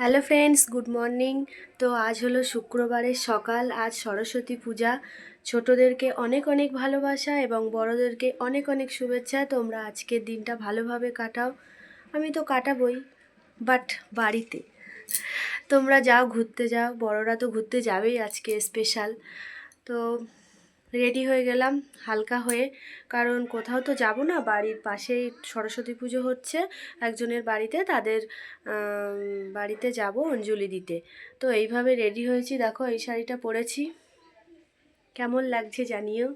Hello friends, good morning. তো আজ হলো শুক্রবারের সকাল, আজ সরস্বতী পূজা। ছোটদেরকে অনেক অনেক ভালোবাসা এবং বড়দেরকে অনেক অনেক শুভেচ্ছা। তোমরা আজকের দিনটা ভালোভাবে কাটাও। আমি তো কাটাবই বাট বাড়িতে। তোমরা যাও, ঘুরতে যাও। বড়রা তো ঘুরতে যাবেই আজকে স্পেশাল তো রেডি হয়ে গেলাম, হালকা হয়ে। কারণ কোথাও তো যাব না, বাড়ির পাশেই সরস্বতী পুজো হচ্ছে, একজনের বাড়িতে, তাদের বাড়িতে যাব অঞ্জলি দিতে। তো এইভাবে রেডি হয়েছি, দেখো এই শাড়িটা পরেছি। কেমন লাগছে জানিও?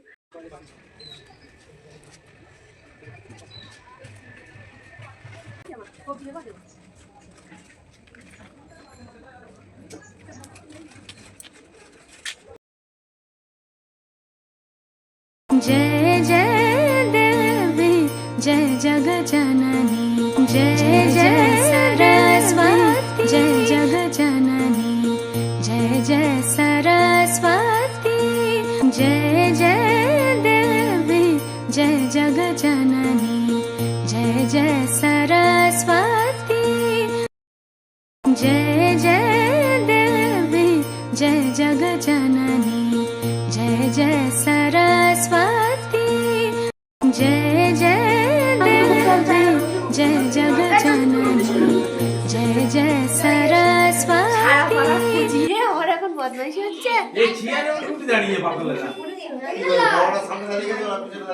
जय जय देवी जय जग जननी जय जय सरस्वती। जय जग जननी जय जय सरस्वती। जय जय देवी जय जग जननी जय जय सरस्वती। जय जय देवी जय जग जननी। जय जय सरस्वती जय जय देवी जय जग जननी जय जय सरस्वती জিরে আমার এখন বদমাইশি হচ্ছে এই চেয়ারে ওর উঠে দাঁড়িয়ে পাগল না বড়রা সামনে দাঁড়িয়ে গেছে ওরা পিছনে দাঁড়িয়ে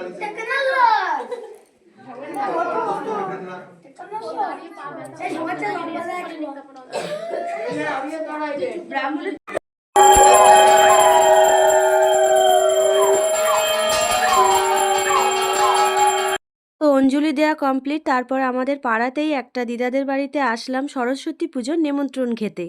তো অঞ্জলি দেওয়া কমপ্লিট তারপর আমাদের পাড়াতেই একটা দিদাদের বাড়িতে আসলাম সরস্বতী পুজোর নিমন্ত্রণ খেতে।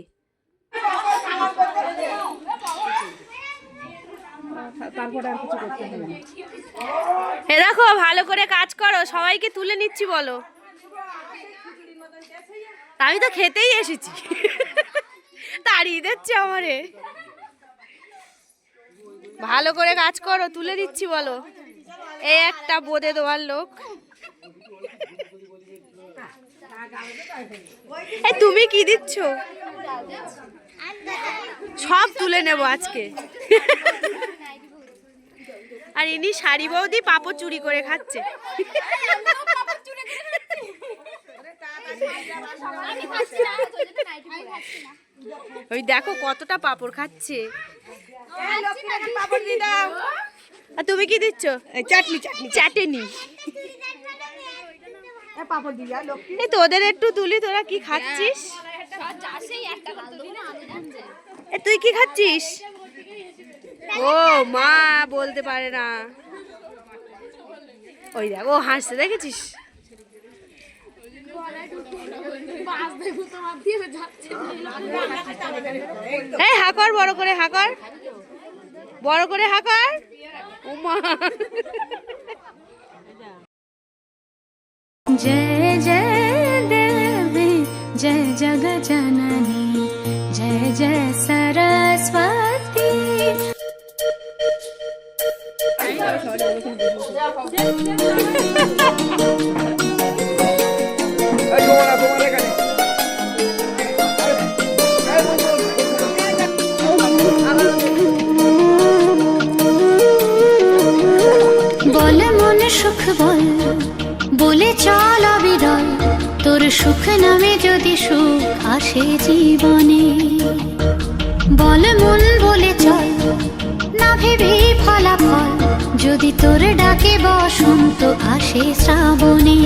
এ দেখো, ভালো করে কাজ করো, সবাইকে তুলে নিচ্ছি বলো। আমি তো খেতেই এসেছি। তাড়িয়ে দিচ্ছে আমারে। ভালো করে কাজ করো, তুলে দিচ্ছি বলো। এই একটা বোদে দেওয়ার লোক। এই তুমি কি দিচ্ছ? সব তুলে নেব আজকে। আর ইনি শাড়ি বৌদি পাপড় চুরি করে খাচ্ছে। ওই দেখো কতটা পাপড় খাচ্ছে। আর তুমি কি দিচ্ছ? চাটনি চাটনি। চাটনি। এই তোদের একটু তুলি, তোরা কি খাচ্ছিস? তুই কি খাচ্ছিস? ও মা, বলতে পারে না। ওই দেখ, ও হাসছে, দেখেছিস? এই হাকর বড় করে হাকর বড় করে হাকর উমা जय जय देवी जय जग जननी जय जय सरस्वती এই তোমার তোমার এখানে বলে মনে সুখ বল বলে চল অবিরল, তোর সুখ নামে যদি সুখ আসে জীবনে। বল মন বলে চল, না ভেবে ফলাফল, যদি তোর ডাকে বসন্ত আসে শ্রাবণে।